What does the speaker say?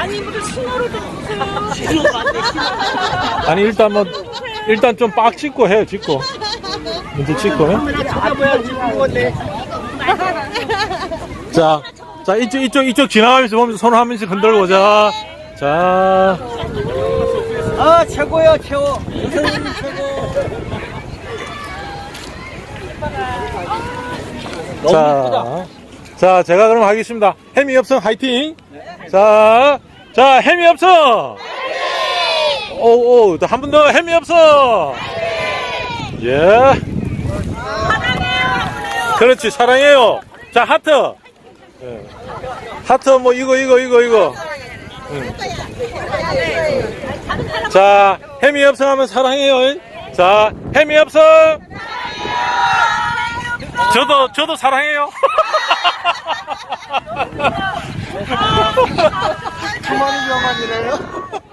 아니 무슨 신호를 좀 주세요. 신호. 아니 일단 뭐 일단 좀 빡 찍고 해 찍고 먼저 찍고 해. 쳐다봐야 찍는 건데. 자, 자 이쪽 이쪽 이쪽 지나가면서 보면서 손 하면서 흔들고 자, 자, 아 최고야 최고. 선생님 최고. 너무. 자, 자 제가 그럼 하겠습니다. 해미 협성 화이팅. 자, 자 해미 협성. 오, 오, 한 번더 해미 협성. 예. 그렇지 사랑해요. 자 하트. 예. 하트 뭐 이거 이거 이거 이거. 응. 자 해미 협성하면 사랑해요. 자 해미 협성. 저도 저도 사랑해요. 수많은 병원이래요?